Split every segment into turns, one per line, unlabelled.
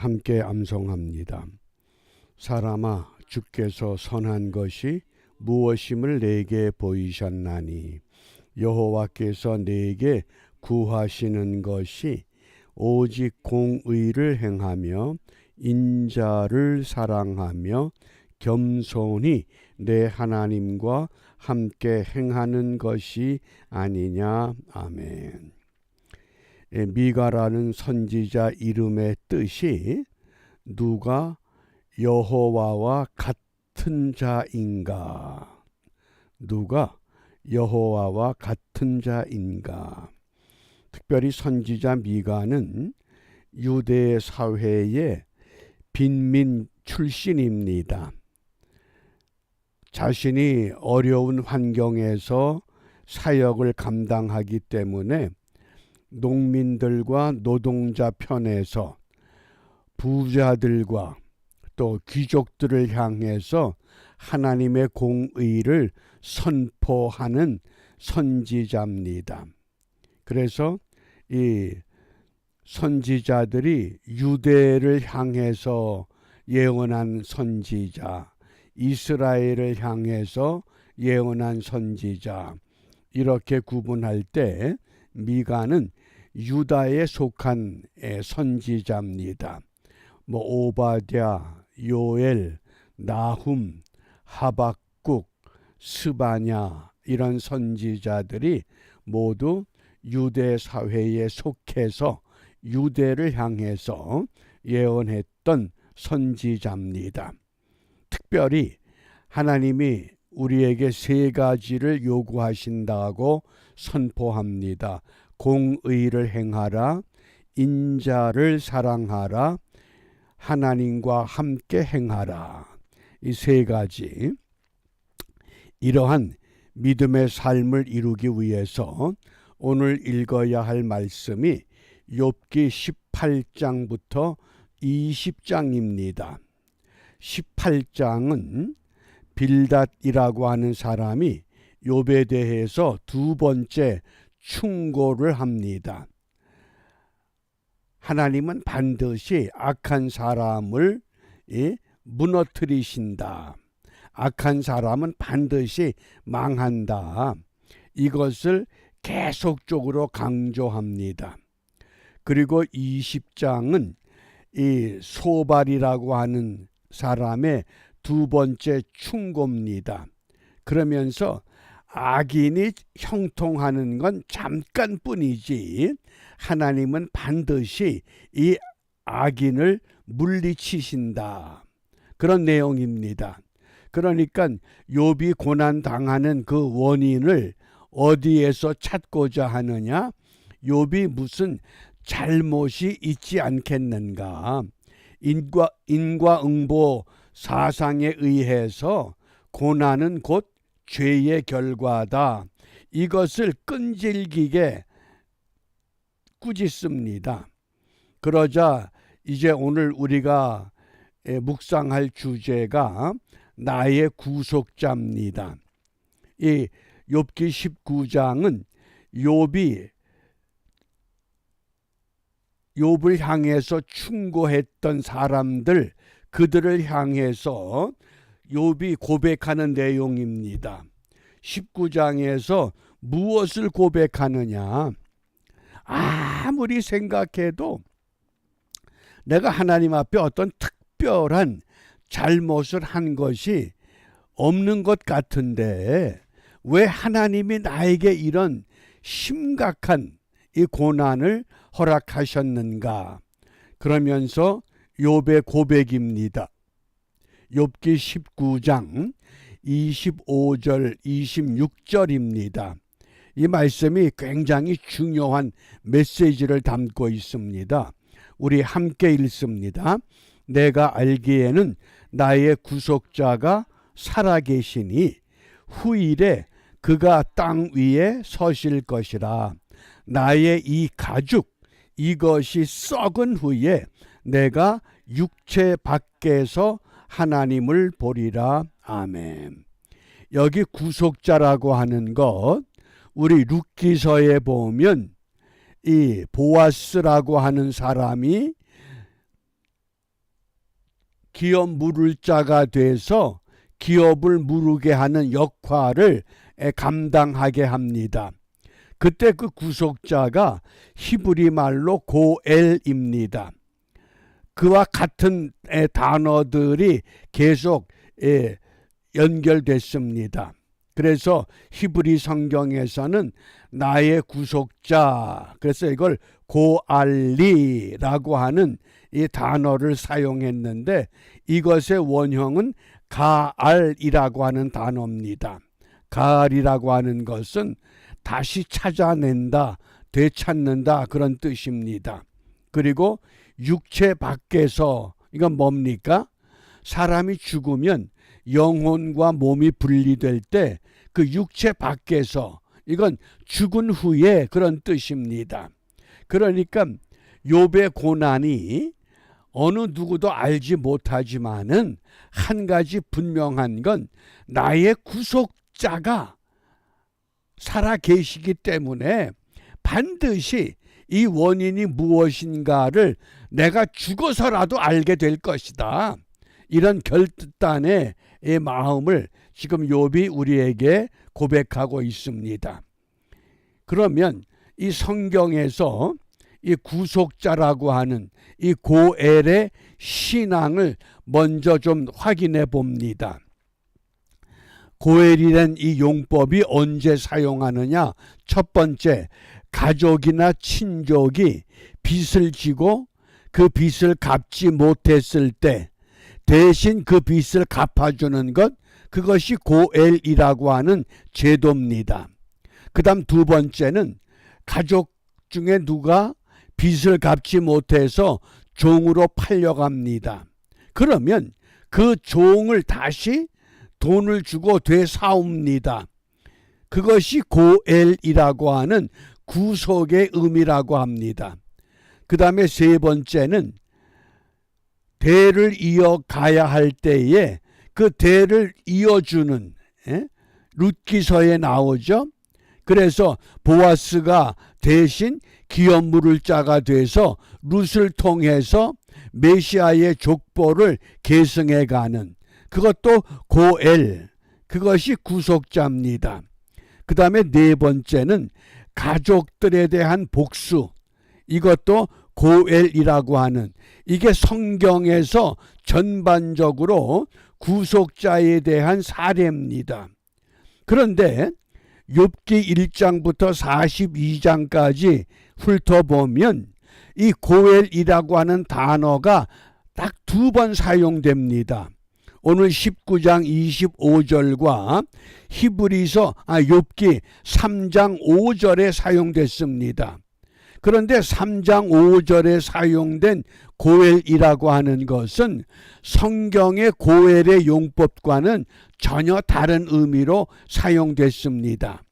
함께 암송합니다. 사람아 주께서 선한 것이 무엇임을 내게 보이셨나니 여호와께서 내게 구하시는 것이 오직 공의를 행하며 인자를 사랑하며 겸손히 내 하나님과 함께 행하는 것이 아니냐 아멘. 예, 미가라는 선지자 이름의 뜻이 누가 여호와와 같은 자인가? 누가 여호와와 같은 자인가? 특별히 선지자 미가는 유대 사회의 빈민 출신입니다. 자신이 어려운 환경에서 사역을 감당하기 때문에 농민들과 노동자 편에서 부자들과 또 귀족들을 향해서 하나님의 공의를 선포하는 선지자입니다. 그래서 이 선지자들이 유대를 향해서 예언한 선지자, 이스라엘을 향해서 예언한 선지자, 이렇게 구분할 때 미가는 유다에 속한 선지자입니다. 뭐 오바댜, 요엘, 나훔, 하박국, 스바냐 이런 선지자들이 모두 유대 사회에 속해서 유대를 향해서 예언했던 선지자입니다. 특별히 하나님이 우리에게 세 가지를 요구하신다고 선포합니다. 공의를 행하라, 인자를 사랑하라, 하나님과 함께 행하라. 이 세 가지. 이러한 믿음의 삶을 이루기 위해서 오늘 읽어야 할 말씀이 욥기 18장부터 20장입니다. 18장은 빌닷이라고 하는 사람이 욥에 대해서 두 번째 충고를 합니다. 하나님은 반드시 악한 사람을 무너뜨리신다. 악한 사람은 반드시 망한다. 이것을 계속적으로 강조합니다. 그리고 20장은 이 소발이라고 하는 사람의 두 번째 충고입니다. 그러면서 악인이 형통하는 건 잠깐뿐이지 하나님은 반드시 이 악인을 물리치신다. 그런 내용입니다. 그러니까 욥이 고난 당하는 그 원인을 어디에서 찾고자 하느냐? 욥이 무슨 잘못이 있지 않겠는가? 인과 인과응보 사상에 의해서 고난은 곧 죄의 결과다. 이것을 끈질기게 꾸짖습니다. 그러자 이제 오늘 우리가 묵상할 주제가 나의 구속자입니다. 이 욥기 19장은 욥이 욥을 향해서 충고했던 사람들 그들을 향해서 욥이 고백하는 내용입니다. 19장에서 무엇을 고백하느냐? 아무리 생각해도 내가 하나님 앞에 어떤 특별한 잘못을 한 것이 없는 것 같은데 왜 하나님이 나에게 이런 심각한 이 고난을 허락하셨는가? 그러면서 욥의 고백입니다. 욥기 19장 25절 26절입니다. 이 말씀이 굉장히 중요한 메시지를 담고 있습니다. 우리 함께 읽습니다. 내가 알기에는 나의 구속자가 살아계시니 후일에 그가 땅 위에 서실 것이라. 나의 이 가죽 이것이 썩은 후에 내가 육체 밖에서 하나님을 보리라. 아멘. 여기 구속자라고 하는 것 우리 룻기서에 보면 이 보아스라고 하는 사람이 기업 물을 자가 돼서 기업을 무르게 하는 역할을 에, 감당하게 합니다. 그때 그 구속자가 히브리 말로 고엘입니다. 그와 같은 에, 단어들이 계속 에, 연결됐습니다. 그래서 히브리 성경에서는 나의 구속자 그래서 이걸 고알리라고 하는 이 단어를 사용했는데 이것의 원형은 가알이라고 하는 단어입니다. 가알이라고 하는 것은 다시 찾아낸다, 되찾는다 그런 뜻입니다. 그리고 육체 밖에서 이건 뭡니까? 사람이 죽으면 영혼과 몸이 분리될 때 그 육체 밖에서 이건 죽은 후에 그런 뜻입니다. 그러니까 욥의 고난이 어느 누구도 알지 못하지만은 한 가지 분명한 건 나의 구속자가 살아 계시기 때문에 반드시 이 원인이 무엇인가를 내가 죽어서라도 알게 될 것이다. 이런 결단의 마음을 지금 욥이 우리에게 고백하고 있습니다. 그러면 이 성경에서 이 구속자라고 하는 이 고엘의 신앙을 먼저 좀 확인해 봅니다. 고엘이란 이 용법이 언제 사용하느냐? 첫 번째, 가족이나 친족이 빚을 지고 그 빚을 갚지 못했을 때 대신 그 빚을 갚아주는 것, 그것이 고엘이라고 하는 제도입니다. 그 다음 두 번째는 가족 중에 누가 빚을 갚지 못해서 종으로 팔려갑니다. 그러면 그 종을 다시 돈을 주고 되사옵니다. 그것이 고엘이라고 하는 구속의 의미라고 합니다. 그 다음에 세 번째는 대를 이어가야 할 때에 그 대를 이어주는 예? 룻기서에 나오죠. 그래서 보아스가 대신 기업 물을 자가 돼서 룻을 통해서 메시아의 족보를 계승해 가는 그것도 고엘 그것이 구속자입니다. 그 다음에 네 번째는 가족들에 대한 복수 이것도 고엘이라고 하는 이게 성경에서 전반적으로 구속자에 대한 사례입니다. 그런데 욥기 1장부터 42장까지 훑어보면 이 고엘이라고 하는 단어가 딱 두 번 사용됩니다. 오늘 19장 25절과 히브리서 아 욥기 3장 5절에 사용됐습니다. 그런데 3장 5절에 사용된 고엘이라고 하는 것은 성경의 고엘의 용법과는 전혀 다른 의미로 사용됐습니다.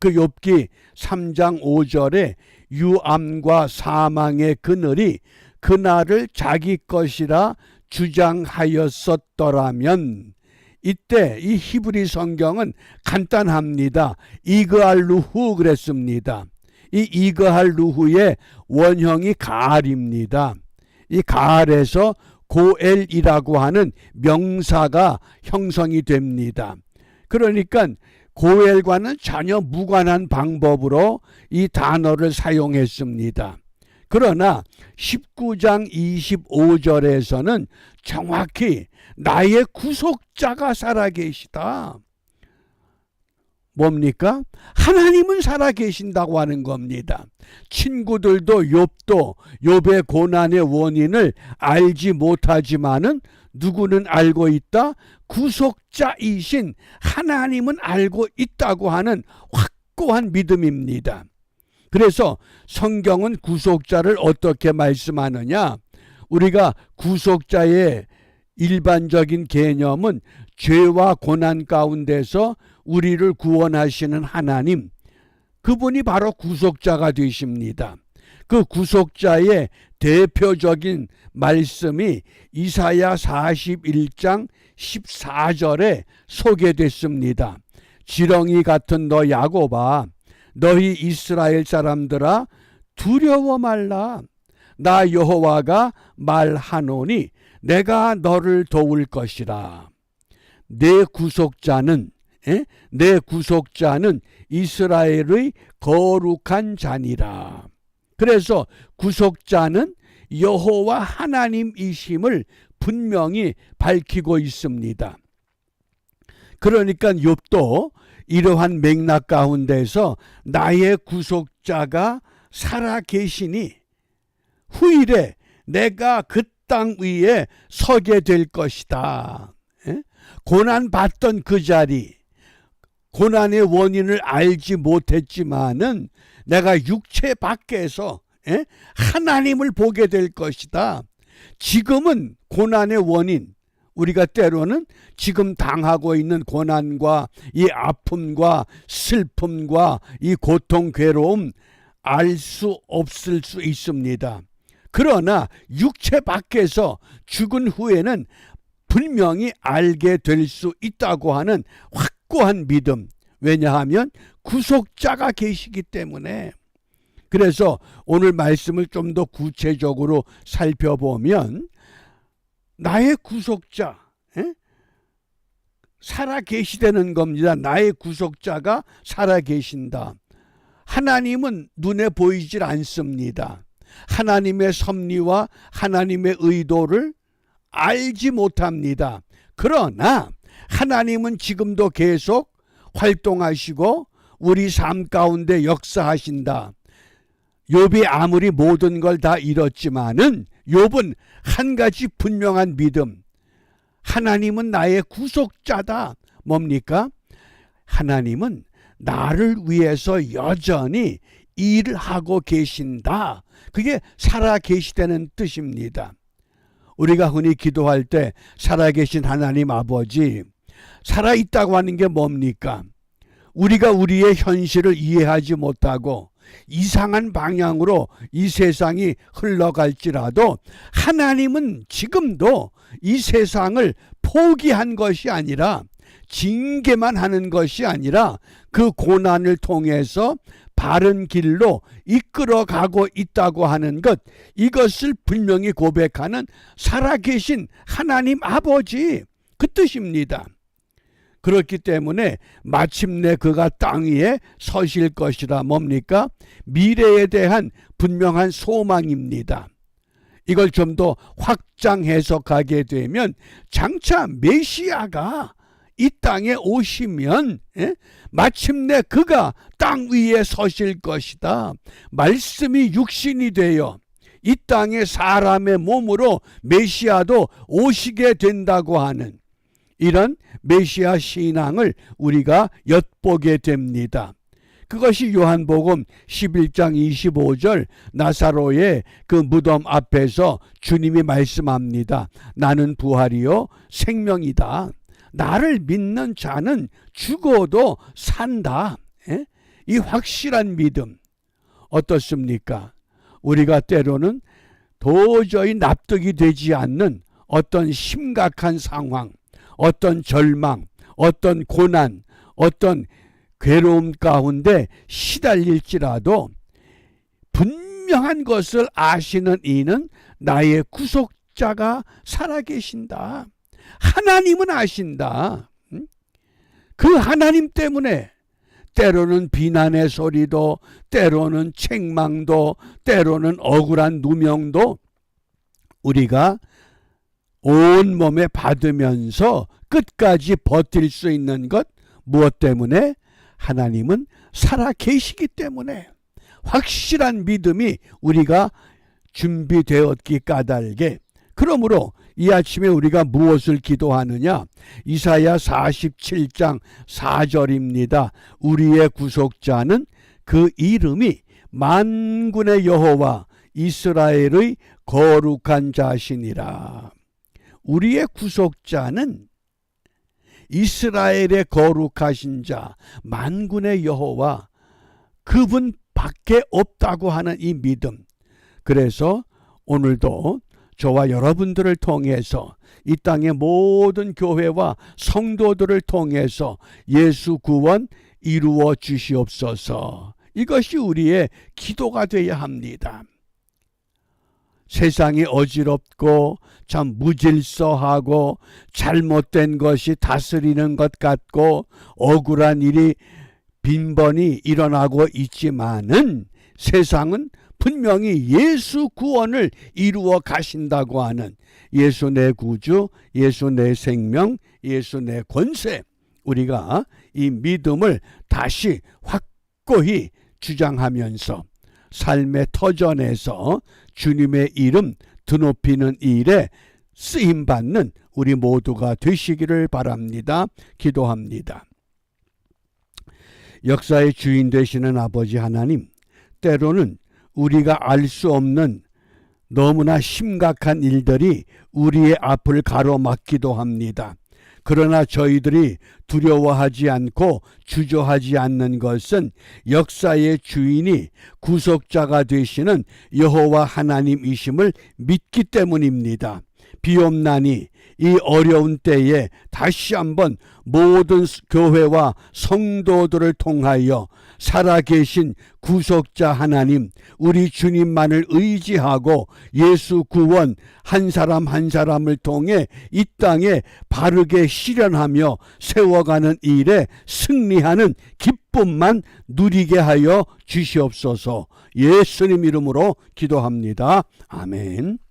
그 욥기 3장 5절에 유암과 사망의 그늘이 그날을 자기 것이라 주장하였었더라면 이때 이 히브리 성경은 간단합니다. 이그알루후 그랬습니다. 이 이그알루후의 원형이 가알입니다. 이 가알에서 고엘이라고 하는 명사가 형성이 됩니다. 그러니까 고엘과는 전혀 무관한 방법으로 이 단어를 사용했습니다. 그러나 19장 25절에서는 정확히 나의 구속자가 살아계시다. 뭡니까? 하나님은 살아계신다고 하는 겁니다. 친구들도 욥도 욥의 고난의 원인을 알지 못하지만은 누구는 알고 있다? 구속자이신 하나님은 알고 있다고 하는 확고한 믿음입니다. 그래서 성경은 구속자를 어떻게 말씀하느냐? 우리가 구속자의 일반적인 개념은 죄와 고난 가운데서 우리를 구원하시는 하나님, 그분이 바로 구속자가 되십니다. 그 구속자의 대표적인 말씀이 이사야 41장 14절에 소개됐습니다. 지렁이 같은 너 야곱아 너희 이스라엘 사람들아 두려워 말라 나 여호와가 말하노니 내가 너를 도울 것이라. 내 구속자는 에? 내 구속자는 이스라엘의 거룩한 자니라. 그래서 구속자는 여호와 하나님이심을 분명히 밝히고 있습니다. 그러니까 욥도 이러한 맥락 가운데서 나의 구속자가 살아 계시니 후일에 내가 그 땅 위에 서게 될 것이다. 예? 고난 받던 그 자리, 고난의 원인을 알지 못했지만은 내가 육체 밖에서 예? 하나님을 보게 될 것이다. 지금은 고난의 원인, 우리가 때로는 지금 당하고 있는 고난과 이 아픔과 슬픔과 이 고통, 괴로움 알 수 없을 수 있습니다. 그러나 육체 밖에서 죽은 후에는 분명히 알게 될 수 있다고 하는 확고한 믿음. 왜냐하면 구속자가 계시기 때문에. 그래서 오늘 말씀을 좀 더 구체적으로 살펴보면 나의 구속자, 에? 살아 계시다는 겁니다. 나의 구속자가 살아 계신다. 하나님은 눈에 보이질 않습니다. 하나님의 섭리와 하나님의 의도를 알지 못합니다. 그러나 하나님은 지금도 계속 활동하시고 우리 삶 가운데 역사하신다. 욥이 아무리 모든 걸 다 잃었지만은 욥은 한 가지 분명한 믿음. 하나님은 나의 구속자다. 뭡니까? 하나님은 나를 위해서 여전히 일을 하고 계신다. 그게 살아 계시다는 뜻입니다. 우리가 흔히 기도할 때 살아계신 하나님 아버지, 살아있다고 하는 게 뭡니까? 우리가 우리의 현실을 이해하지 못하고 이상한 방향으로 이 세상이 흘러갈지라도 하나님은 지금도 이 세상을 포기한 것이 아니라 징계만 하는 것이 아니라 그 고난을 통해서 바른 길로 이끌어 가고 있다고 하는 것, 이것을 분명히 고백하는 살아계신 하나님 아버지, 그 뜻입니다. 그렇기 때문에 마침내 그가 땅 위에 서실 것이라 뭡니까? 미래에 대한 분명한 소망입니다. 이걸 좀 더 확장 해석하게 되면 장차 메시아가 이 땅에 오시면 예? 마침내 그가 땅 위에 서실 것이다. 말씀이 육신이 되어 이 땅에 사람의 몸으로 메시아도 오시게 된다고 하는 이런 메시아 신앙을 우리가 엿보게 됩니다. 그것이 요한복음 11장 25절 나사로의 그 무덤 앞에서 주님이 말씀합니다. 나는 부활이요 생명이다. 나를 믿는 자는 죽어도 산다. 에? 이 확실한 믿음 어떻습니까? 우리가 때로는 도저히 납득이 되지 않는 어떤 심각한 상황, 어떤 절망, 어떤 고난, 어떤 괴로움 가운데 시달릴지라도 분명한 것을 아시는 이는 나의 구속자가 살아계신다. 하나님은 아신다. 그 하나님 때문에 때로는 비난의 소리도, 때로는 책망도, 때로는 억울한 누명도 우리가 온 몸에 받으면서 끝까지 버틸 수 있는 것 무엇 때문에? 하나님은 살아 계시기 때문에 확실한 믿음이 우리가 준비되었기 까닭에 그러므로 이 아침에 우리가 무엇을 기도하느냐? 이사야 47장 4절입니다. 우리의 구속자는 그 이름이 만군의 여호와 이스라엘의 거룩한 자신이라. 우리의 구속자는 이스라엘의 거룩하신 자, 만군의 여호와 그분 밖에 없다고 하는 이 믿음. 그래서 오늘도 저와 여러분들을 통해서 이 땅의 모든 교회와 성도들을 통해서 예수 구원 이루어 주시옵소서. 이것이 우리의 기도가 되어야 합니다. 세상이 어지럽고 참 무질서하고 잘못된 것이 다스리는 것 같고 억울한 일이 빈번히 일어나고 있지만은 세상은 분명히 예수 구원을 이루어 가신다고 하는 예수 내 구주, 예수 내 생명, 예수 내 권세. 우리가 이 믿음을 다시 확고히 주장하면서 삶의 터전에서 주님의 이름 드높이는 일에 쓰임 받는 우리 모두가 되시기를 바랍니다. 기도합니다. 역사의 주인 되시는 아버지 하나님, 때로는 우리가 알 수 없는 너무나 심각한 일들이 우리의 앞을 가로막기도 합니다. 그러나 저희들이 두려워하지 않고 주저하지 않는 것은 역사의 주인이 구속자가 되시는 여호와 하나님이심을 믿기 때문입니다. 비옵나니 이 어려운 때에 다시 한번 모든 교회와 성도들을 통하여 살아계신 구속자 하나님, 우리 주님만을 의지하고 예수 구원 한 사람 한 사람을 통해 이 땅에 바르게 실현하며 세워가는 일에 승리하는 기쁨만 누리게 하여 주시옵소서 예수님 이름으로 기도합니다. 아멘.